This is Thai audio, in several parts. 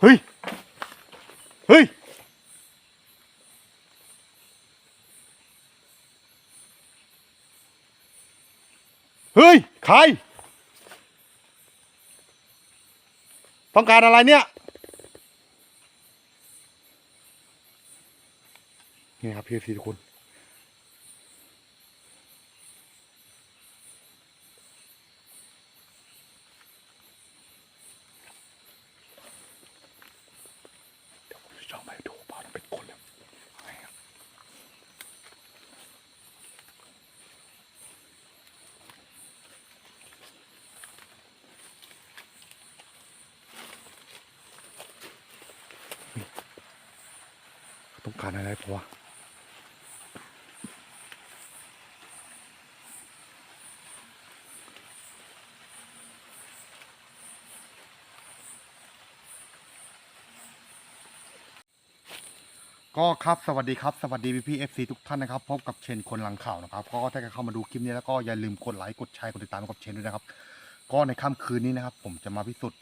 เฮ้ย เฮ้ย เฮ้ย ใคร ต้องการอะไรเนี่ย นี่ครับพี่สีทุกคน เดี๋ยวผมจะจ้องไปดูเปล่าต้องเป็นคนแล้วเอาไงครับนี่เขา ต้องการอะไรเพราะว่าก็ครับสวัสดีครับสวัสดีพี่พี่เอฟซีทุกท่านนะครับพบกับเชนคนหลังข่าวนะครับ ก็ถ้าใครเข้ามาดูคลิปนี้แล้วก็อย่าลืมกดไลค์กดแชร์กดติดตามกับเชนด้วยนะครับ ก็ในค่ำคืนนี้นะครับ ผมจะมาพิสูจน์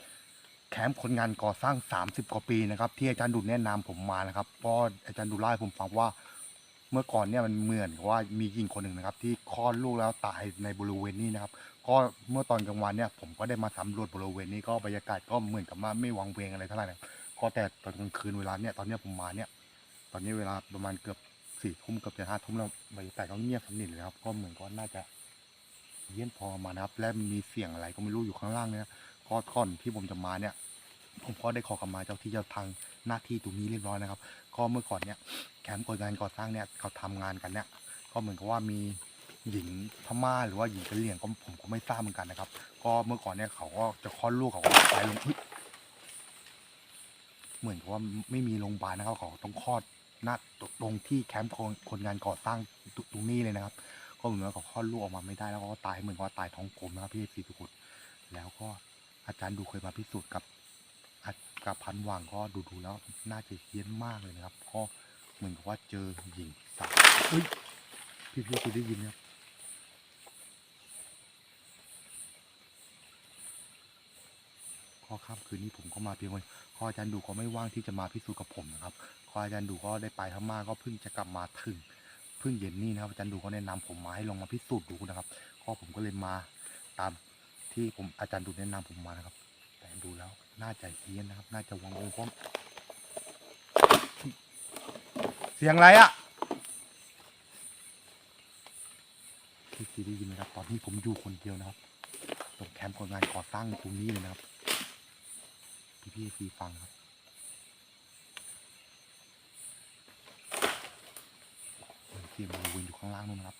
คมป์คนงานก่อสร้าง 30 กว่าปีนะครับ ที่อาจารย์ดูแนะนำผมมานะครับเพราะอาจารย์ดูเล่าให้ผมฟังว่า เมื่อก่อนเนี่ยมันเหมือนกับว่ามีหญิงคนหนึ่งนะครับ ที่คลอดลูกแล้วตายในบริเวณนี้นะครับ ก็เมื่อตอนกลางวันเนี่ยผมก็ได้มาสำรวจบริเวณนี้ก็บรรยากาศก็เหมือนกับว่าไม่วังเวงอะไรเท่าไหร่นะก็แต่ตอนกลางคืนเวลาเนี่ยตอนเนี้ยผมมาเนี่ย ตอนนี้เวลาประมาณเกือบสี่ทุ่มเกือบจะห้าทุ่มแล้วบรรยากาศก็เงียบสนิทเลยครับ ก็เหมือนก็น่าจะเยี่ยนพอมานะครับ และมีเสียงอะไรก็ไม่รู้อยู่ข้างล่างเนี่ยก็ก่อนที่ผมจะมาเนี่ย ผมก็ได้ขอกำมาเจ้าที่เจ้าทางหน้าที่ตรงนี้เรียบร้อยนะครับ ก็เมื่อก่อนเนี่ยแคมป์คนงานก่อสร้างเนี่ยเขาทำงานกันเนี่ยก็เหมือนกับว่ามีหญิงพม่าหรือว่าหญิงกะเหรี่ยงก็ผมก็ไม่ทราบเหมือนกันนะครับ ก็เมื่อก่อนเนี่ยเขาก็จะคลอดลูกเขาก็ตายลงเหมือนกับว่าไม่มีโรงพยาบาลนะครับเขาต้องคลอดหน้าตรงที่แคมป์คนงานก่อสร้างตรงนี้เลยนะครับ ก็เหมือนว่าเขาคลอดลูกออกมาไม่ได้แล้วก็ตายเหมือนกับว่าตายท้องกลมนะครับพี่สีทุกคนแล้วก็อาจารย์ดูเคยมาพิสูจน์กับ กับพันหว่างก็ดูดูๆแล้วน่าจะเฮี้ยนมากเลยนะครับก็เหมือนกับว่าเจอหญิงสาวอุ้ยพี่พี่คุณได้ยินไหมครับข้อค่ำคืนนี้ผมก็มาเพียงวันข้ออาจารย์ดูก็ไม่ว่างที่จะมาพิสูจน์กับผมนะครับข้ออาจารย์ดูก็ได้ไปพม่าก็เพิ่งจะกลับมาถึงเพิ่งเย็นนี่นะครับอาจารย์ดูก็แนะนำผมมาให้ลองมาพิสูจน์ดูนะครับก็ผมก็เลยมาตามที่ผมอาจารย์ดูแนะนำผมมานะครับ แต่ดูแล้ว น่าจะเฮี้ยนนะครับ น่าจะวังเวงเพราะเสียงอะไรอะพี่ซีได้ยินไหมครับ ตอนนี้ผมอยู่คนเดียวนะครับ ตรงแคมป์คนงานก่อสร้างตรงนี้เลยนะครับ พี่พี่ซีฟังครับเสียงบริเวณอยู่ข้างล่างนู่นนะครับ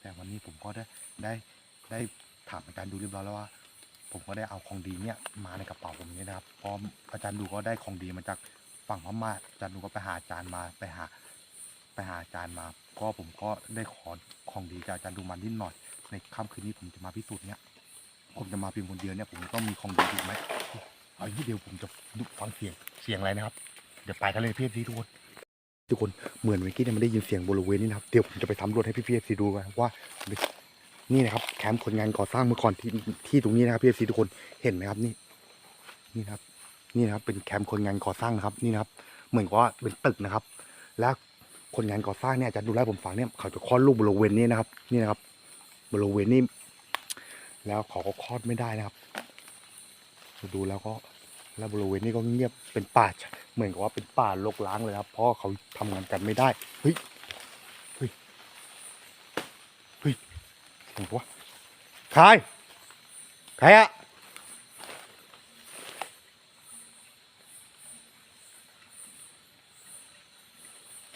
แต่วันนี้ผมก็ได้ได้ได้ ถามอาจารย์ดูเรียบร้อยแล้วว่า ผมก็ได้เอาของดีเนี่ยมาในกระเป๋าผมนี้นะครับพราะอาจารย์ดูก็ได้ของดีมาจากฝั่งพม่าอาจารย์ดูก็ไปหาอาจารย์มาไปหาไปหาอาจารย์มา ก็ผมก็ได้ขอของดีจากอาจารย์ดูมานิดหน่อย ในค่ำคืนนี้ผมจะมาพิสูจน์เนี่ยผมจะมาเพียงคนเดียวเนี่ยผมต้องมีของดีถูกไหมเอาอย่างนี้เดียวผมจะฟังเสียงเสียงอะไรนะครับ เดี๋ยวไปกันเลยพี่เอฟซีทุกคนทุกคนเหมือนเมื่อกี้เนี่ยมันได้ยินเสียงบริเวณนี้นะครับเดี๋ยวผมจะไปสำรวจให้พี่พีเอฟซีดูกันว่า นี่นะครับแคมป์คนงานก่อสร้างเมื่อก่อนที่ที่ตรงนี้นะครับพี่เอฟซีทุกคนเห็นไหมครับนี่ นี่นะครับ นี่นะครับ เป็นแคมป์คนงานก่อสร้างนะครับ นี่นะครับ เหมือนกับว่าเป็นตึกนะครับ และคนงานก่อสร้างเนี่ยอาจะดูแลผมฟังเนี่ยเขาจะคลอดลูกบริเวณนี้นะครับ นี่นะครับ บริเวณนี้แล้วเขาก็คลอดไม่ได้นะครับดูแล้วก็แล้วบริเวณนี้ก็เงียบเป็นป่าเหมือนกับว่าเป็นป่ารกร้างเลยครับเพราะเขาทำงานกันไม่ได้เฮ้ย เฮ้ย เฮ้ยเห็นปะ วะใครใครอะ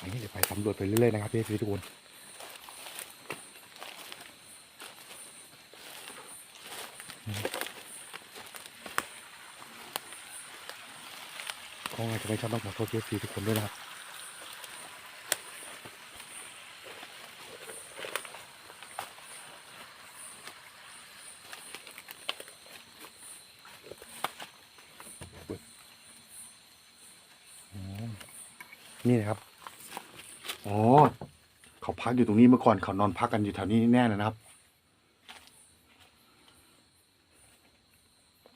อันนี้เดี๋ยวไปสำรวจไปเรื่อยๆนะครับพี่ทุกคนก็อาจจะไม่ชอบต้องขอโทษพี่ทุกคนด้วยนะครับ อ๋อ นี่นะครับอ๋อเขาพักอยู่ตรงนี้เมื่อก่อนเขานอนพักกันอยู่แถวนี้แน่เลยนะครับ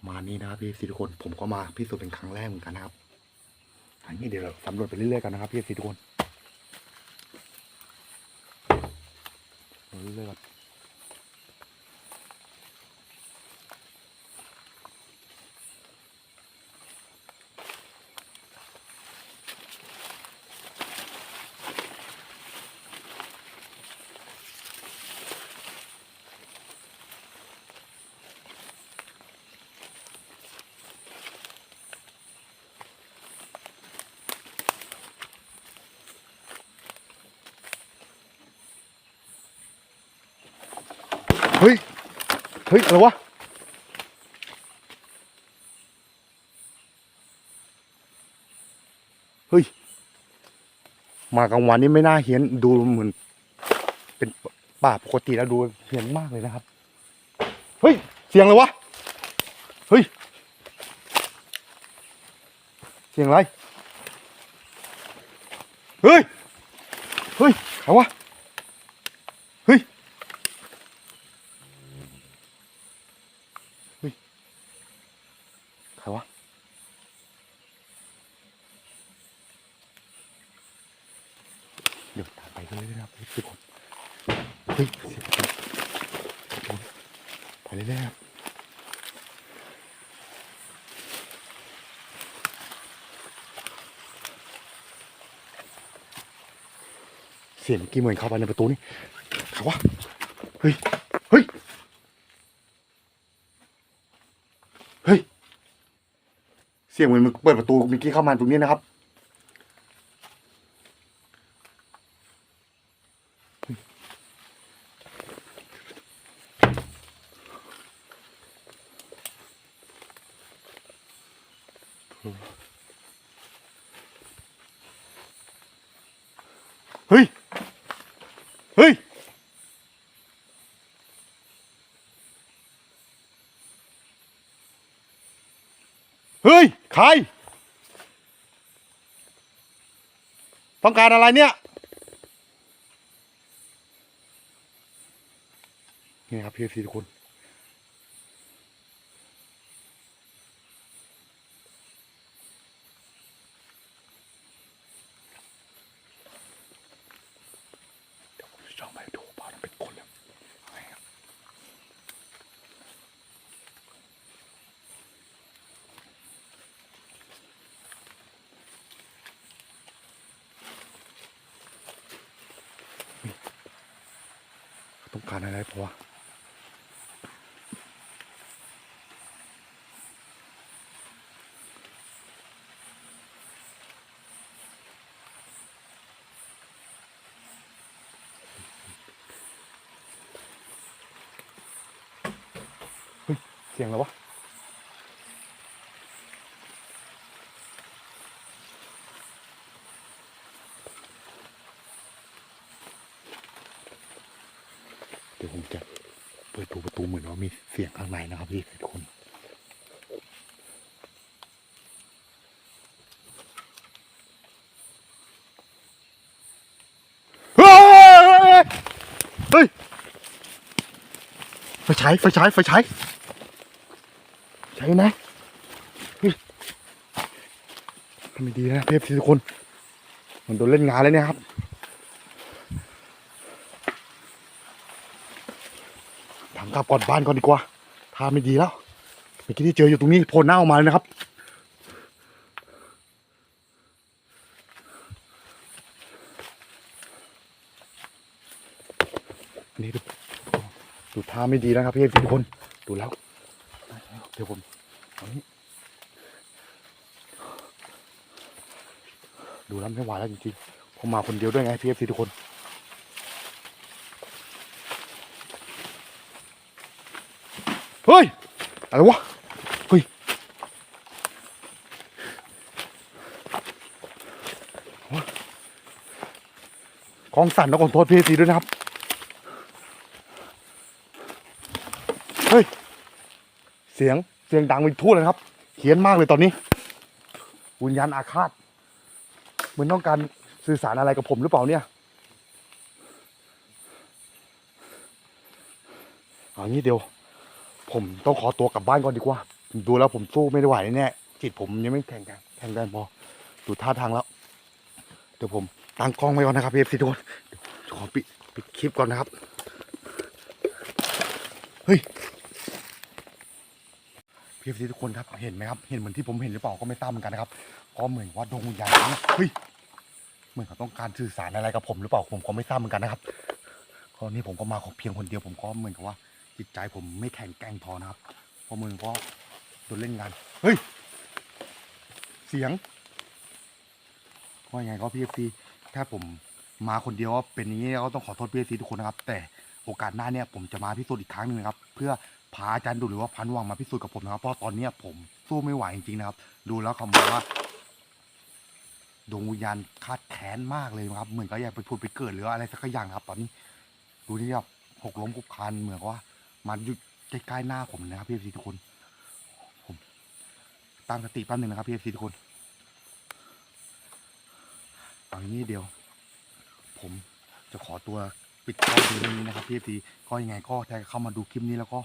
มานี่นะครับพี่สิทุกคนผมก็มาพิสูจน์เป็นครั้งแรกเหมือนกันนะครับอันนี้เดี๋ยวเราสำรวจไปเรื่อยๆกันนะครับพี่สิทุกคนเรื่อยๆ เฮ้ย เฮ้ย อะไรวะ เฮ้ย มากลางวันนี่ไม่น่าเฮียนดูเหมือนเป็นป่าปกติแล้วดูเฮียนมากเลยนะครับ เฮ้ย เสียงอะไรวะ เฮ้ย เสียงอะไร เฮ้ย เฮ้ยใครวะ เฮ้ย ใครวะ เดี๋ยวตามไปเรื่อยๆนะครับทุกคนเฮ้ยเสียงคนไปเรื่อยๆครับเสียงกี้เหมือนเข้าไปในประตูนี่ใครวะเฮ้ยเฮ้ยเฮ้ยเสียงเหมือนมันเปิดประตูมิกี้เข้ามาตรงนี้นะครับ เฮ้ย เฮ้ย เฮ้ย ใคร ต้องการอะไรเนี่ย นี่ครับพี่ซีทุกคน เดี๋ยวผมจองไปดูเปล่านเป็นคนแล้วต้องการอะไรเพราะว่าเสียงอะไรวะเดี๋ยวผมจะเปิดประตูเหมือนว่ามีเสียงข้างในนะครับพี่ทุกคนเฮ้ยไฟฉายไฟฉายไฟฉาย ไหมทำไม่ดีนะเทพทุกคนเหมันโดนเล่นงานแล้วเนี่ยครับถามกลับก่อนบ้านก่อนดีกว่าทาไม่ดีแล้วเมื่อกี้ที่เจออยู่ตรงนี้โผล่หน้าออกมาเลยนะครับนี่ดูดูท่าไม่ดีแล้วครับพี่ทุกคนดูแล้ว เดี๋ยวผม ดูแล้วไม่ไหวแล้วจริงๆ ผมมาคนเดียวด้วยไงพีเอฟซีทุกคน เฮ้ย อะไรวะ เฮ้ยกองสั่นแล้วขอโทษพี่ซีด้วยนะครับ เฮ้ย เสียง เสียงดังไปทั่วเลยครับเขียนมากเลยตอนนี้วิญญาณอาฆาตเหมือนต้องการสื่อสารอะไรกับผมหรือเปล่าเนี่ยเอางี้เดียว ผมต้องขอตัวกลับบ้านก่อนดีกว่า ดูแล้วผมสู้ไม่ได้ไหวแน่จิตผมยังไม่แข็งแรงแข็งแรงพอดูท่าทางแล้ว เดี๋ยวผมตั้งกล้องไว้ก่อนนะครับพี่เอฟซีทุกคนขอปิดปิดคลิปก่อนนะครับ เฮ้ย เอฟซีทุกคนครับเห็นไหมครับเห็นเหมือนที่ผมเห็นหรือเปล่าก็ไม่ทราบเหมือนกันนะครับก็เหมือนว่าดวงวิญญาณนี้เฮ้ยเหมือนเขาต้องการสื่อสารอะไรกับผมหรือเปล่าผมก็ไม่ทราบเหมือนกันนะครับก็นี่ผมก็มาของเพียงคนเดียวผมก็เหมือนกับว่า จิตใจผมไม่แข็งแกร่งพอนะครับเพราะมึงก็โดนเล่นงานเฮ้ยเสียงว่ายังไงก็พีเอฟซีถ้าผมมาคนเดียวเป็นอย่างนี้ก็ต้องขอโทษพีเอฟซีทุกคนนะครับ แต่โอกาสหน้าเนี่ยผมจะมาพิสูจน์อีกครั้งหนึ่งนะครับ เพื่อ พาอาจารย์ดูหรือว่าพันวังมาพิสูจน์กับผมนะครับเพราะตอนเนี้ยผมสู้ไม่ไหวจริงๆนะครับ ดูแล้วคำบอกว่าดวงวิญญาณคาดแค้นมากเลยนะครับ เหมือนก็อยากไปพูดไปเกิดหรืออะไรสักอย่างนะครับ ตอนนี้ดูที่แบบหกล้มคุกคานเหมือนกับว่ามันอยู่ใกล้ๆหน้าผมนะครับพี่เอฟซีทุกคน ผมตั้งสติแป๊บหนึ่งนะครับพี่เอฟซีทุกคนเอาอย่างนี้เดียว ผมจะขอตัวปิดกล้องเพียงนี้นะครับพี่เอฟซีก็ยังไงก็ถ้าเข้ามาดูคลิปนี้แล้วก็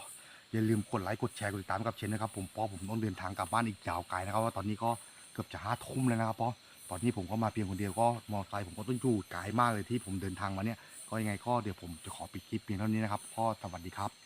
อย่าลืมกดไลค์กดแชร์กดติดตามกับเชนนะครับผมเพราะผมต้องเดินทางกลับบ้านอีกยาวไกลนะครับว่าตอนนี้ก็เกือบจะห้าทุ่มแล้วนะครับเพราะตอนนี้ผมก็มาเพียงคนเดียวก็มอเตอร์ไซค์ผมก็ต้องอยู่ไกลมากเลยที่ผมเดินทางมาเนี่ยก็ยังไงก็เดี๋ยวผมจะขอปิดคลิปเพียงเท่านี้นะครับก็สวัสดีครับ